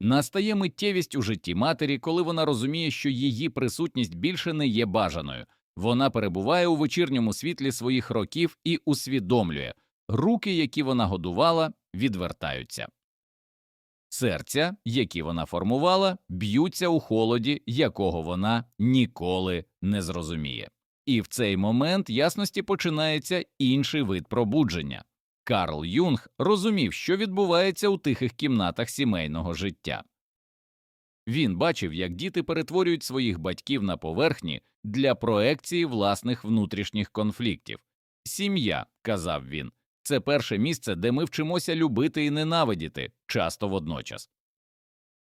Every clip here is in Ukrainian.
Настає миттєвість у житті матері, коли вона розуміє, що її присутність більше не є бажаною. Вона перебуває у вечірньому світлі своїх років і усвідомлює, руки, які вона годувала, відвертаються. Серця, які вона формувала, б'ються у холоді, якого вона ніколи не зрозуміє. І в цей момент ясності починається інший вид пробудження. Карл Юнг розумів, що відбувається у тихих кімнатах сімейного життя. Він бачив, як діти перетворюють своїх батьків на поверхні для проекції власних внутрішніх конфліктів. Сім'я, казав він, це перше місце, де ми вчимося любити і ненавидіти, часто водночас.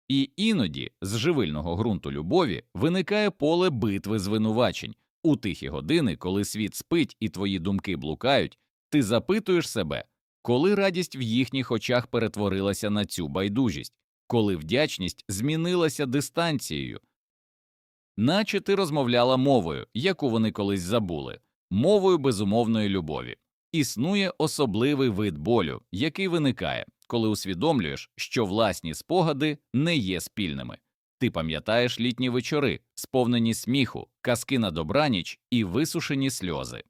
І іноді з живильного ґрунту любові виникає поле битви звинувачень. У тихі години, коли світ спить і твої думки блукають, ти запитуєш себе, коли радість в їхніх очах перетворилася на цю байдужість, коли вдячність змінилася дистанцією, наче ти розмовляла мовою, яку вони колись забули, мовою безумовної любові. Існує особливий вид болю, який виникає, коли усвідомлюєш, що власні спогади не є спільними. Ти пам'ятаєш літні вечори, сповнені сміху, казки на добраніч і висушені сльози.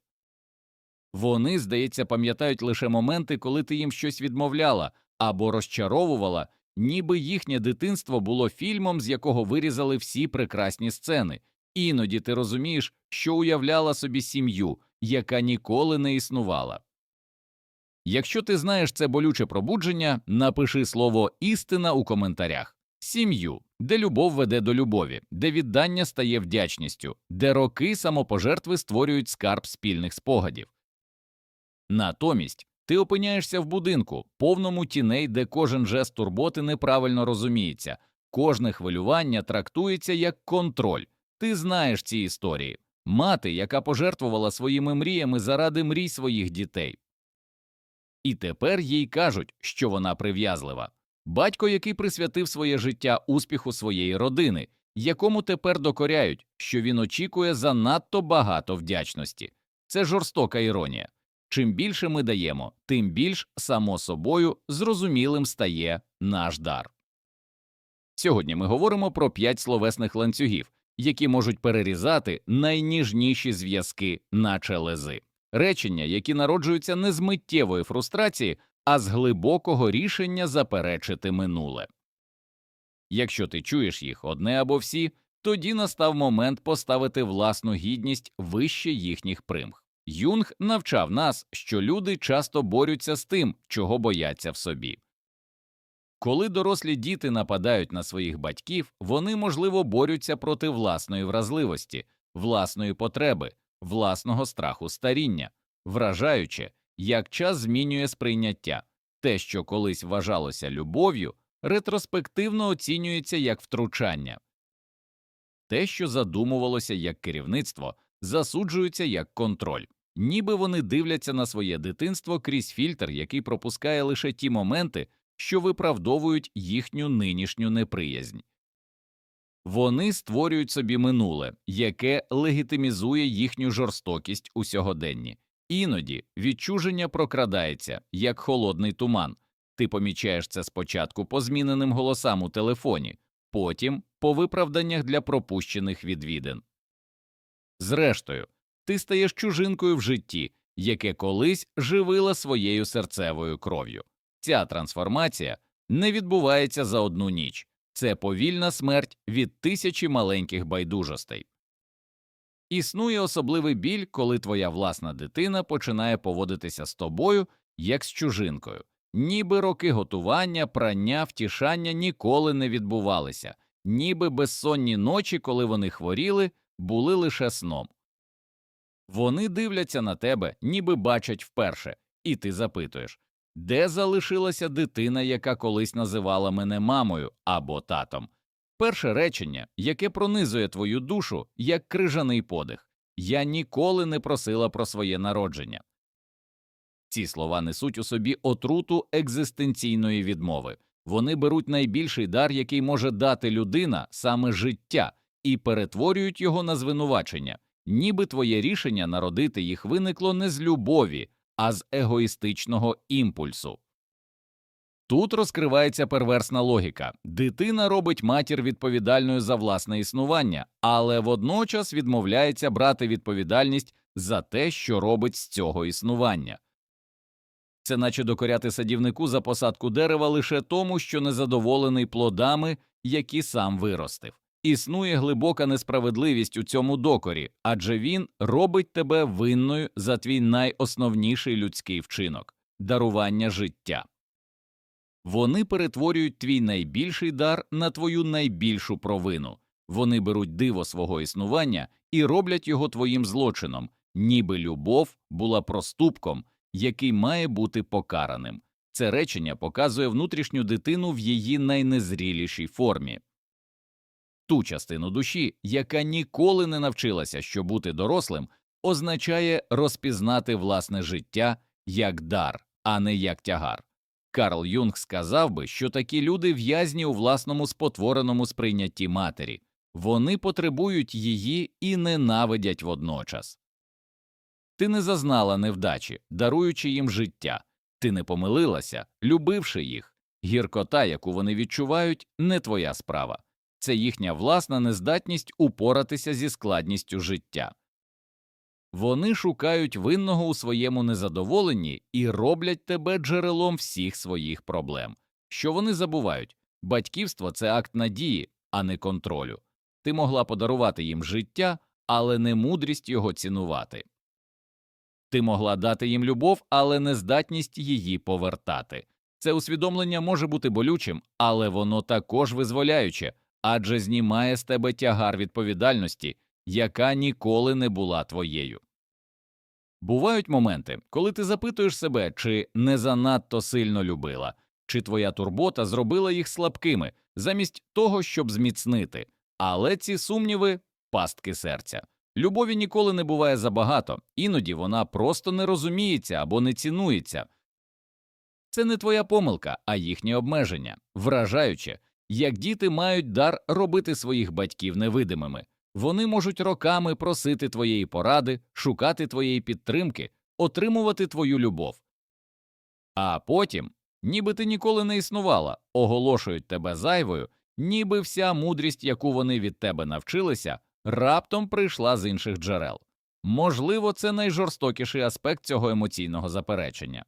Вони, здається, пам'ятають лише моменти, коли ти їм щось відмовляла або розчаровувала, ніби їхнє дитинство було фільмом, з якого вирізали всі прекрасні сцени. Іноді ти розумієш, що уявляла собі сім'ю, яка ніколи не існувала. Якщо ти знаєш це болюче пробудження, напиши слово істина у коментарях сім'ю, де любов веде до любові, де віддання стає вдячністю, де роки самопожертви створюють скарб спільних спогадів. Натомість ти опиняєшся в будинку, повному тіней, де кожен жест турботи неправильно розуміється, кожне хвилювання трактується як контроль. Ти знаєш ці історії мати, яка пожертвувала своїми мріями заради мрій своїх дітей. І тепер їй кажуть, що вона прив'язлива. Батько, який присвятив своє життя успіху своєї родини, якому тепер докоряють, що він очікує занадто багато вдячності. Це жорстока іронія. Чим більше ми даємо, тим більш само собою зрозумілим стає наш дар. Сьогодні ми говоримо про п'ять словесних ланцюгів, які можуть перерізати найніжніші зв'язки, наче лези, речення, які народжуються не з миттєвої фрустрації, а з глибокого рішення заперечити минуле. Якщо ти чуєш їх одне або всі, тоді настав момент поставити власну гідність вище їхніх примх. Юнг навчав нас, що люди часто борються з тим, чого бояться в собі. Коли дорослі діти нападають на своїх батьків, вони, можливо, борються проти власної вразливості, власної потреби, власного страху старіння, вражаючи, як час змінює сприйняття, те, що колись вважалося любов'ю, ретроспективно оцінюється як втручання, те, що задумувалося як керівництво, засуджується як контроль, ніби вони дивляться на своє дитинство крізь фільтр, який пропускає лише ті моменти, що виправдовують їхню нинішню неприязнь. Вони створюють собі минуле, яке легітимізує їхню жорстокість у сьогоденні. Іноді відчуження прокрадається, як холодний туман. Ти помічаєш це спочатку по зміненим голосам у телефоні, потім по виправданнях для пропущених відвідин. Зрештою, ти стаєш чужинкою в житті, яке колись живила своєю серцевою кров'ю. Ця трансформація не відбувається за одну ніч, це повільна смерть від тисячі маленьких байдужостей. Існує особливий біль, коли твоя власна дитина починає поводитися з тобою як з чужинкою, ніби роки готування, прання, втішання ніколи не відбувалися, ніби безсонні ночі, коли вони хворіли, були лише сном. Вони дивляться на тебе, ніби бачать вперше, і ти запитуєш де залишилася дитина, яка колись називала мене мамою або татом? Перше речення, яке пронизує твою душу, як крижаний подих я ніколи не просила про своє народження. Ці слова несуть у собі отруту екзистенційної відмови. Вони беруть найбільший дар, який може дати людина, саме життя, і перетворюють його на звинувачення, ніби твоє рішення народити їх виникло не з любові, а з егоїстичного імпульсу. Тут розкривається перверсна логіка. Дитина робить матір відповідальною за власне існування, але водночас відмовляється брати відповідальність за те, що робить з цього існування. Це наче докоряти садівнику за посадку дерева лише тому, що незадоволений плодами, які сам виростив. Існує глибока несправедливість у цьому докорі, адже він робить тебе винною за твій найосновніший людський вчинок дарування життя. Вони перетворюють твій найбільший дар на твою найбільшу провину. Вони беруть диво свого існування і роблять його твоїм злочином, ніби любов була проступком, який має бути покараним. Це речення показує внутрішню дитину в її найнезрілішій формі. Ту частину душі, яка ніколи не навчилася, що бути дорослим, означає розпізнати власне життя як дар, а не як тягар. Карл Юнг сказав би, що такі люди в'язні у власному спотвореному сприйнятті матері, вони потребують її і ненавидять водночас. Ти не зазнала невдачі, даруючи їм життя, ти не помилилася, любивши їх. Гіркота, яку вони відчувають, не твоя справа, це їхня власна нездатність упоратися зі складністю життя. Вони шукають винного у своєму незадоволенні і роблять тебе джерелом всіх своїх проблем. Що вони забувають батьківство це акт надії, а не контролю. Ти могла подарувати їм життя, але не мудрість його цінувати. Ти могла дати їм любов, але не здатність її повертати. Це усвідомлення може бути болючим, але воно також визволяюче, адже знімає з тебе тягар відповідальності, яка ніколи не була твоєю. Бувають моменти, коли ти запитуєш себе, чи не занадто сильно любила, чи твоя турбота зробила їх слабкими, замість того, щоб зміцнити, але ці сумніви пастки серця. Любові ніколи не буває забагато, іноді вона просто не розуміється або не цінується. Це не твоя помилка, а їхнє обмеження, вражаюче, як діти мають дар робити своїх батьків невидимими. Вони можуть роками просити твоєї поради, шукати твоєї підтримки, отримувати твою любов. А потім, ніби ти ніколи не існувала, оголошують тебе зайвою, ніби вся мудрість, яку вони від тебе навчилися, раптом прийшла з інших джерел. Можливо, це найжорстокіший аспект цього емоційного заперечення.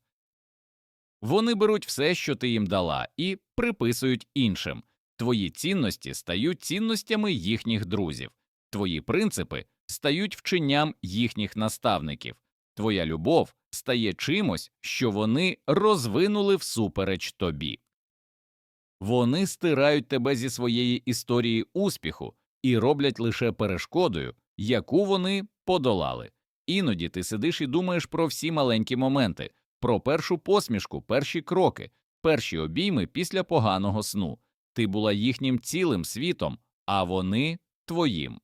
Вони беруть все, що ти їм дала, і приписують іншим. Твої цінності стають цінностями їхніх друзів, твої принципи стають вченням їхніх наставників, твоя любов стає чимось, що вони розвинули всупереч тобі. Вони стирають тебе зі своєї історії успіху і роблять лише перешкодою, яку вони подолали. Іноді ти сидиш і думаєш про всі маленькі моменти, про першу посмішку, перші кроки, перші обійми після поганого сну. Ти була їхнім цілим світом, а вони твоїм.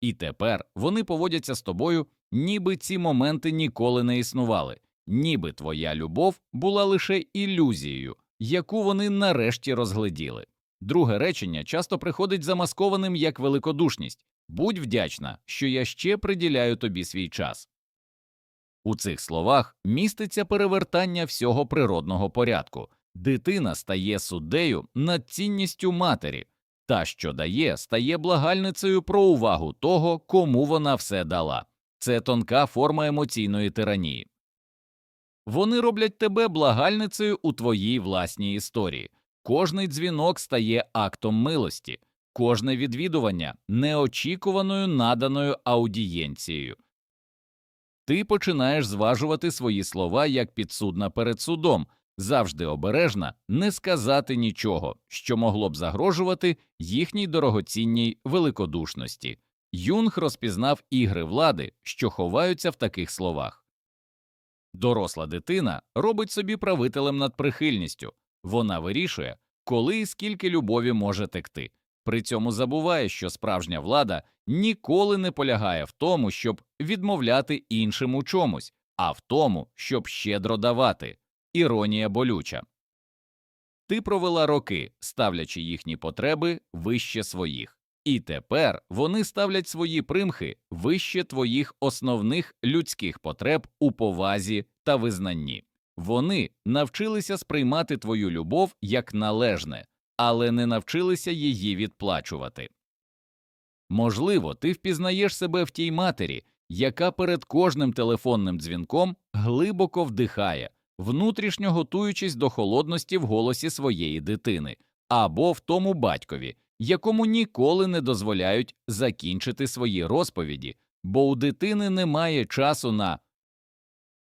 І тепер вони поводяться з тобою, ніби ці моменти ніколи не існували, ніби твоя любов була лише ілюзією, яку вони нарешті розгледіли. Друге речення часто приходить замаскованим як великодушність будь вдячна, що я ще приділяю тобі свій час. У цих словах міститься перевертання всього природного порядку дитина стає суддею над цінністю матері, та, що дає, стає благальницею про увагу того, кому вона все дала. Це тонка форма емоційної тиранії. Вони роблять тебе благальницею у твоїй власній історії. Кожний дзвінок стає актом милості, кожне відвідування неочікуваною наданою аудієнцією. Ти починаєш зважувати свої слова як підсудна перед судом, завжди обережна не сказати нічого, що могло б загрожувати їхній дорогоцінній великодушності. Юнг розпізнав ігри влади, що ховаються в таких словах. Доросла дитина робить собі правителем над прихильністю, вона вирішує, коли і скільки любові може текти. При цьому забуває, що справжня влада ніколи не полягає в тому, щоб відмовляти іншим у чомусь, а в тому, щоб щедро давати іронія болюча. Ти провела роки, ставлячи їхні потреби вище своїх, і тепер вони ставлять свої примхи вище твоїх основних людських потреб у повазі та визнанні. Вони навчилися сприймати твою любов як належне, але не навчилися її відплачувати. Можливо, ти впізнаєш себе в тій матері, яка перед кожним телефонним дзвінком глибоко вдихає, внутрішньо готуючись до холодності в голосі своєї дитини, або в тому батькові, якому ніколи не дозволяють закінчити свої розповіді, бо у дитини немає часу на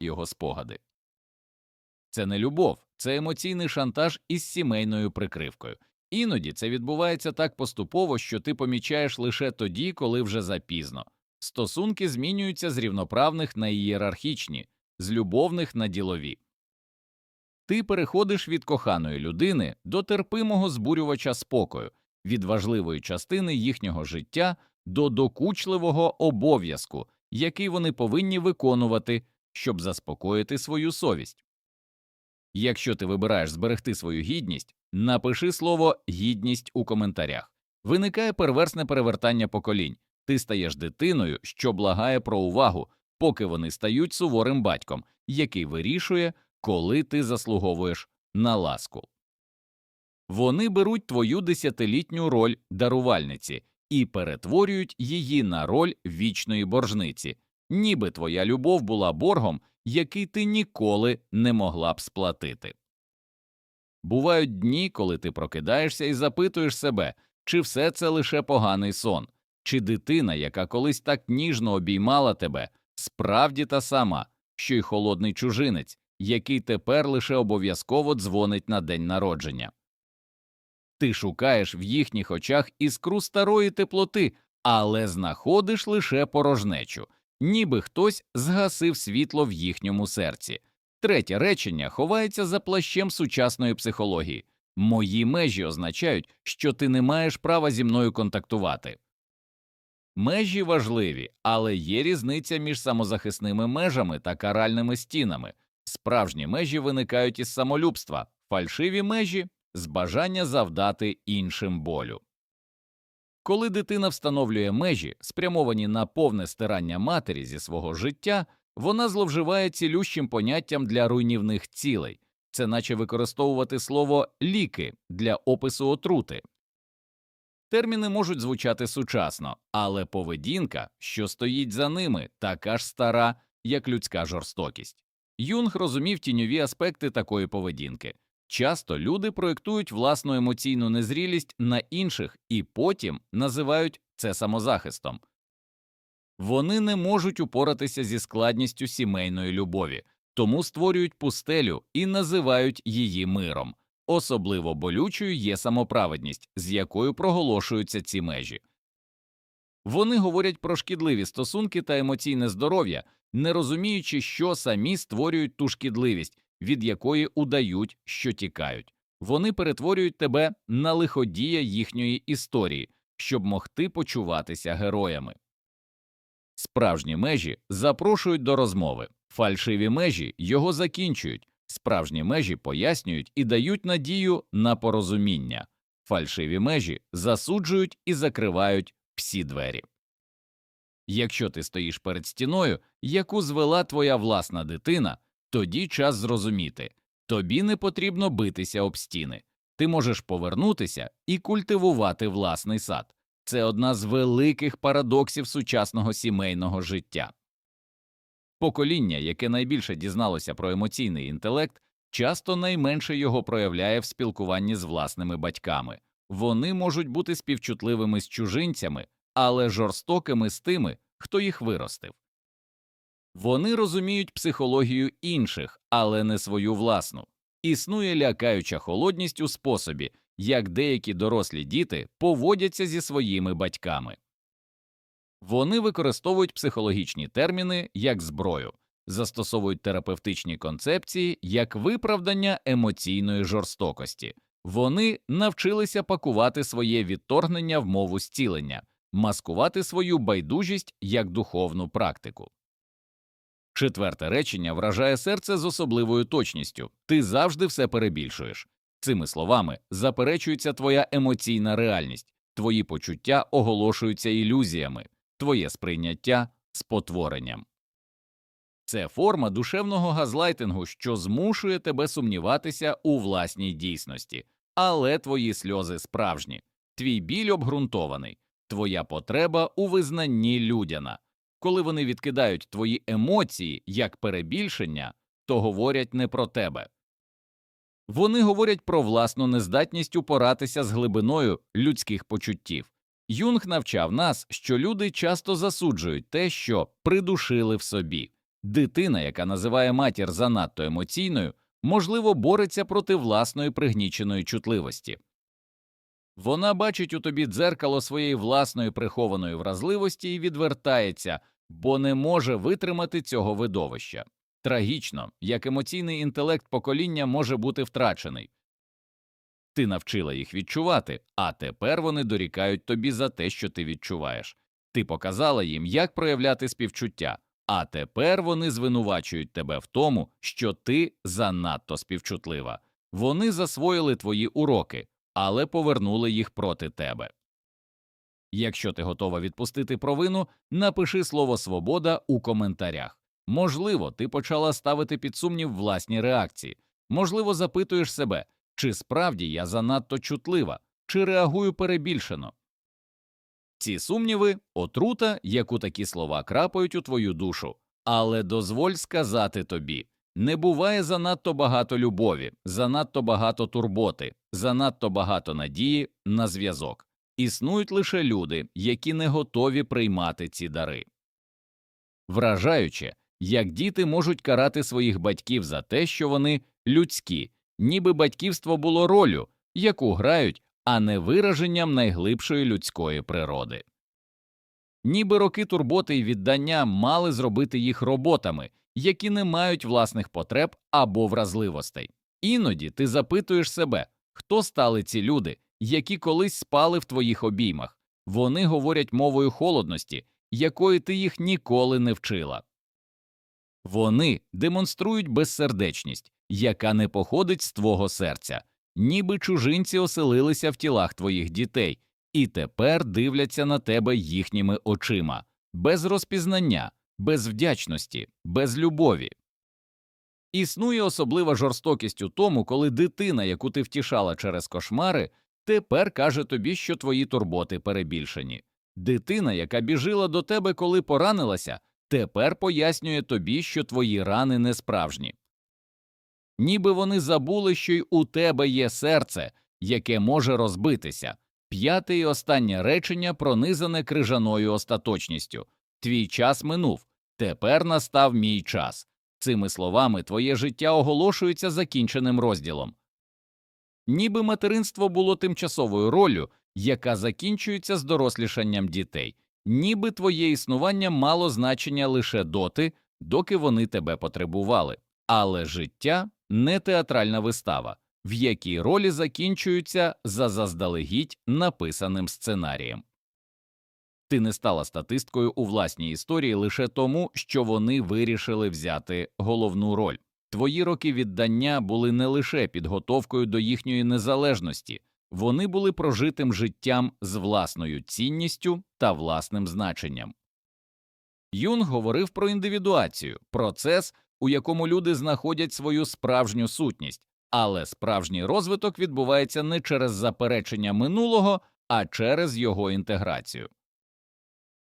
його спогади. Це не любов, це емоційний шантаж із сімейною прикривкою. Іноді це відбувається так поступово, що ти помічаєш лише тоді, коли вже запізно. Стосунки змінюються з рівноправних на ієрархічні, з любовних на ділові. Ти переходиш від коханої людини до терпимого збурювача спокою, від важливої частини їхнього життя до докучливого обов'язку, який вони повинні виконувати, щоб заспокоїти свою совість. Якщо ти вибираєш зберегти свою гідність, напиши слово гідність у коментарях. Виникає перверсне перевертання поколінь. Ти стаєш дитиною, що благає про увагу, поки вони стають суворим батьком, який вирішує, коли ти заслуговуєш на ласку. Вони беруть твою десятилітню роль дарувальниці і перетворюють її на роль вічної боржниці, ніби твоя любов була боргом, який ти ніколи не могла б сплатити. Бувають дні, коли ти прокидаєшся і запитуєш себе, чи все це лише поганий сон, чи дитина, яка колись так ніжно обіймала тебе, справді та сама, що й холодний чужинець, який тепер лише обов'язково дзвонить на день народження. Ти шукаєш в їхніх очах іскру старої теплоти, але знаходиш лише порожнечу, ніби хтось згасив світло в їхньому серці. Третє речення ховається за плащем сучасної психології. Мої межі означають, що ти не маєш права зі мною контактувати. Межі важливі, але є різниця між самозахисними межами та каральними стінами. Справжні межі виникають із самолюбства, фальшиві межі з бажання завдати іншим болю. Коли дитина встановлює межі, спрямовані на повне стирання матері зі свого життя, вона зловживає цілющим поняттям для руйнівних цілей, це наче використовувати слово ліки для опису отрути. Терміни можуть звучати сучасно, але поведінка, що стоїть за ними, така ж стара, як людська жорстокість. Юнг розумів тіньові аспекти такої поведінки. Часто люди проєктують власну емоційну незрілість на інших і потім називають це самозахистом. Вони не можуть упоратися зі складністю сімейної любові, тому створюють пустелю і називають її миром. Особливо болючою є самоправедність, з якою проголошуються ці межі. Вони говорять про шкідливі стосунки та емоційне здоров'я, не розуміючи, що самі створюють ту шкідливість, від якої удають, що тікають. Вони перетворюють тебе на лиходія їхньої історії, щоб могти почуватися героями. Справжні межі запрошують до розмови, фальшиві межі його закінчують, справжні межі пояснюють і дають надію на порозуміння, фальшиві межі засуджують і закривають всі двері. Якщо ти стоїш перед стіною, яку звела твоя власна дитина, тоді час зрозуміти тобі не потрібно битися об стіни, ти можеш повернутися і культивувати власний сад. Це одна з великих парадоксів сучасного сімейного життя. Покоління, яке найбільше дізналося про емоційний інтелект, часто найменше його проявляє в спілкуванні з власними батьками. Вони можуть бути співчутливими з чужинцями, але жорстокими з тими, хто їх виростив. Вони розуміють психологію інших, але не свою власну. Існує лякаюча холодність у способі, як деякі дорослі діти поводяться зі своїми батьками. Вони використовують психологічні терміни як зброю, застосовують терапевтичні концепції як виправдання емоційної жорстокості. Вони навчилися пакувати своє відторгнення в мову зцілення, маскувати свою байдужість як духовну практику. Четверте речення вражає серце з особливою точністю ти завжди все перебільшуєш. Цими словами заперечується твоя емоційна реальність, твої почуття оголошуються ілюзіями, твоє сприйняття спотворенням. Це форма душевного газлайтингу, що змушує тебе сумніватися у власній дійсності, але твої сльози справжні, твій біль обґрунтований, твоя потреба у визнанні людяна. Коли вони відкидають твої емоції як перебільшення, то говорять не про тебе. Вони говорять про власну нездатність упоратися з глибиною людських почуттів. Юнг навчав нас, що люди часто засуджують те, що придушили в собі. Дитина, яка називає матір занадто емоційною, можливо, бореться проти власної пригніченої чутливості. Вона бачить у тобі дзеркало своєї власної прихованої вразливості і відвертається, бо не може витримати цього видовища. Трагічно, як емоційний інтелект покоління може бути втрачений. Ти навчила їх відчувати, а тепер вони дорікають тобі за те, що ти відчуваєш. Ти показала їм, як проявляти співчуття, а тепер вони звинувачують тебе в тому, що ти занадто співчутлива. Вони засвоїли твої уроки, але повернули їх проти тебе. Якщо ти готова відпустити провину, напиши слово свобода у коментарях. Можливо, ти почала ставити під сумнів власні реакції, можливо, запитуєш себе, чи справді я занадто чутлива, чи реагую перебільшено. Ці сумніви отрута, яку такі слова крапають у твою душу, але дозволь сказати тобі не буває занадто багато любові, занадто багато турботи, занадто багато надії на зв'язок. Існують лише люди, які не готові приймати ці дари. Вражаюче, як діти можуть карати своїх батьків за те, що вони людські, ніби батьківство було ролью, яку грають, а не вираженням найглибшої людської природи. Ніби роки турботи й віддання мали зробити їх роботами, які не мають власних потреб або вразливостей. Іноді ти запитуєш себе, хто стали ці люди, які колись спали в твоїх обіймах. Вони говорять мовою холодності, якої ти їх ніколи не вчила. Вони демонструють безсердечність, яка не походить з твого серця, ніби чужинці оселилися в тілах твоїх дітей і тепер дивляться на тебе їхніми очима, без розпізнання, без вдячності, без любові. Існує особлива жорстокість у тому, коли дитина, яку ти втішала через кошмари, тепер каже тобі, що твої турботи перебільшені. Дитина, яка біжила до тебе, коли поранилася, тепер пояснює тобі, що твої рани не справжні. Ніби вони забули, що й у тебе є серце, яке може розбитися. П'яте і останнє речення пронизане крижаною остаточністю. Твій час минув, тепер настав мій час. Цими словами твоє життя оголошується закінченим розділом. Ніби материнство було тимчасовою роллю, яка закінчується з дорослішанням дітей, ніби твоє існування мало значення лише доти, доки вони тебе потребували, але життя не театральна вистава, в якій ролі закінчуються за заздалегідь написаним сценарієм. Ти не стала статисткою у власній історії лише тому, що вони вирішили взяти головну роль. Твої роки віддання були не лише підготовкою до їхньої незалежності, вони були прожитим життям з власною цінністю та власним значенням. Юнг говорив про індивідуацію, процес, у якому люди знаходять свою справжню сутність, але справжній розвиток відбувається не через заперечення минулого, а через його інтеграцію.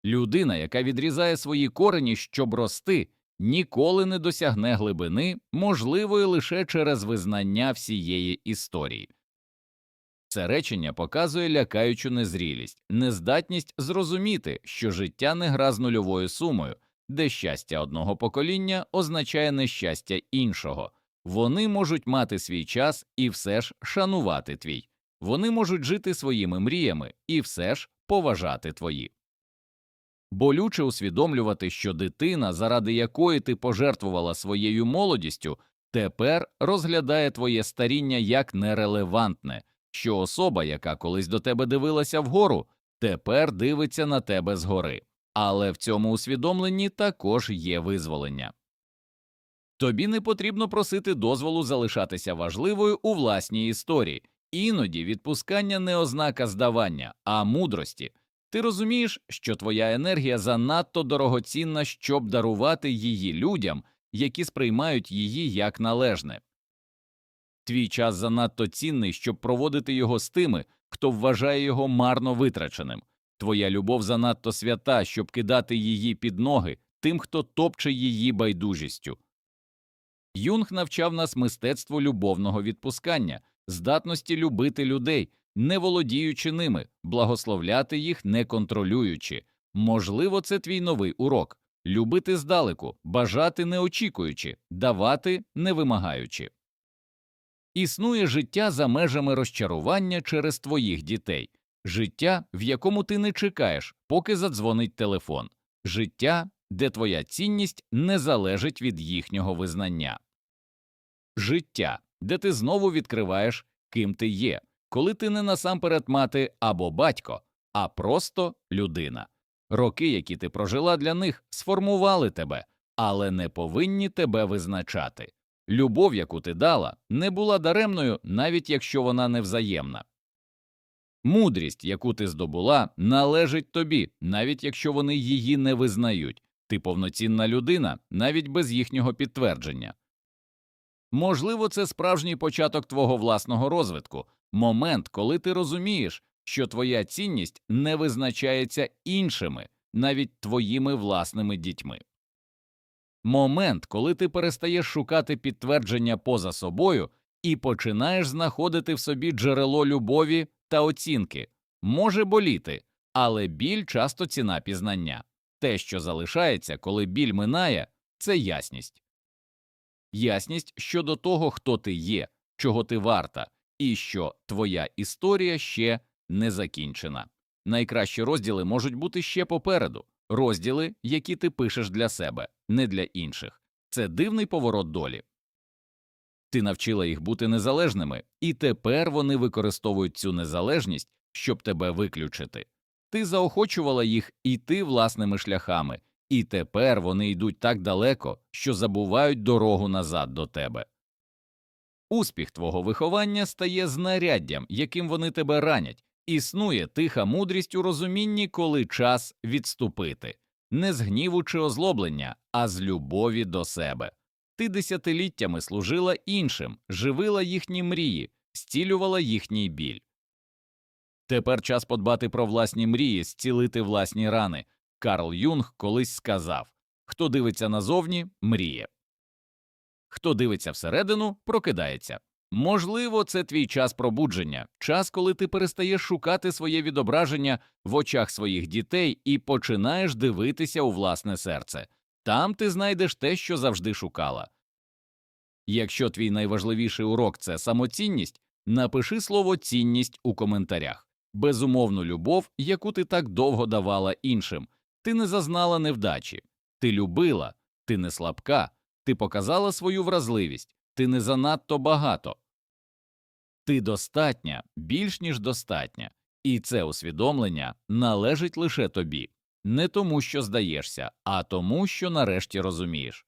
Людина, яка відрізає свої корені, щоб рости, ніколи не досягне глибини, можливої лише через визнання всієї історії. Це речення показує лякаючу незрілість, нездатність зрозуміти, що життя не гра з нульовою сумою, де щастя одного покоління означає нещастя іншого. Вони можуть мати свій час і все ж шанувати твій. Вони можуть жити своїми мріями і все ж поважати твої. Болюче усвідомлювати, що дитина, заради якої ти пожертвувала своєю молодістю, тепер розглядає твоє старіння як нерелевантне, що особа, яка колись до тебе дивилася вгору, тепер дивиться на тебе згори. Але в цьому усвідомленні також є визволення. Тобі не потрібно просити дозволу залишатися важливою у власній історії, іноді відпускання не ознака здавання, а мудрості. Ти розумієш, що твоя енергія занадто дорогоцінна, щоб дарувати її людям, які сприймають її як належне. Твій час занадто цінний, щоб проводити його з тими, хто вважає його марно витраченим. Твоя любов занадто свята, щоб кидати її під ноги тим, хто топче її байдужістю. Юнг навчав нас мистецтву любовного відпускання, здатності любити людей, не володіючи ними, благословляти їх, не контролюючи. Можливо, це твій новий урок любити здалеку, бажати не очікуючи, давати не вимагаючи. Існує життя за межами розчарування через твоїх дітей, життя, в якому ти не чекаєш, поки задзвонить телефон, життя, де твоя цінність не залежить від їхнього визнання, життя, де ти знову відкриваєш, ким ти є, коли ти не насамперед мати або батько, а просто людина. Роки, які ти прожила для них, сформували тебе, але не повинні тебе визначати. Любов, яку ти дала, не була даремною, навіть якщо вона невзаємна. Мудрість, яку ти здобула, належить тобі, навіть якщо вони її не визнають. Ти повноцінна людина, навіть без їхнього підтвердження. Можливо, це справжній початок твого власного розвитку, момент, коли ти розумієш, що твоя цінність не визначається іншими, навіть твоїми власними дітьми. Момент, коли ти перестаєш шукати підтвердження поза собою і починаєш знаходити в собі джерело любові та оцінки, може боліти, але біль часто ціна пізнання. Те, що залишається, коли біль минає, це ясність. Ясність щодо того, хто ти є, чого ти варта, і що твоя історія ще не закінчена. Найкращі розділи можуть бути ще попереду, розділи, які ти пишеш для себе, не для інших. Це дивний поворот долі. Ти навчила їх бути незалежними, і тепер вони використовують цю незалежність, щоб тебе виключити. Ти заохочувала їх іти власними шляхами, і тепер вони йдуть так далеко, що забувають дорогу назад до тебе. Успіх твого виховання стає знаряддям, яким вони тебе ранять, існує тиха мудрість у розумінні, коли час відступити, не з гніву чи озлоблення, а з любові до себе. Ти десятиліттями служила іншим, живила їхні мрії, зцілювала їхній біль. Тепер час подбати про власні мрії, зцілити власні рани. Карл Юнг колись сказав хто дивиться назовні, мріє. Хто дивиться всередину, прокидається. Можливо, це твій час пробудження, час, коли ти перестаєш шукати своє відображення в очах своїх дітей і починаєш дивитися у власне серце. Там ти знайдеш те, що завжди шукала. Якщо твій найважливіший урок це самоцінність, напиши слово цінність у коментарях, безумовну любов, яку ти так довго давала іншим. Ти не зазнала невдачі, ти любила, ти не слабка, ти показала свою вразливість, ти не занадто багато. Ти достатня, більш ніж достатня, і це усвідомлення належить лише тобі, не тому, що здаєшся, а тому, що нарешті розумієш.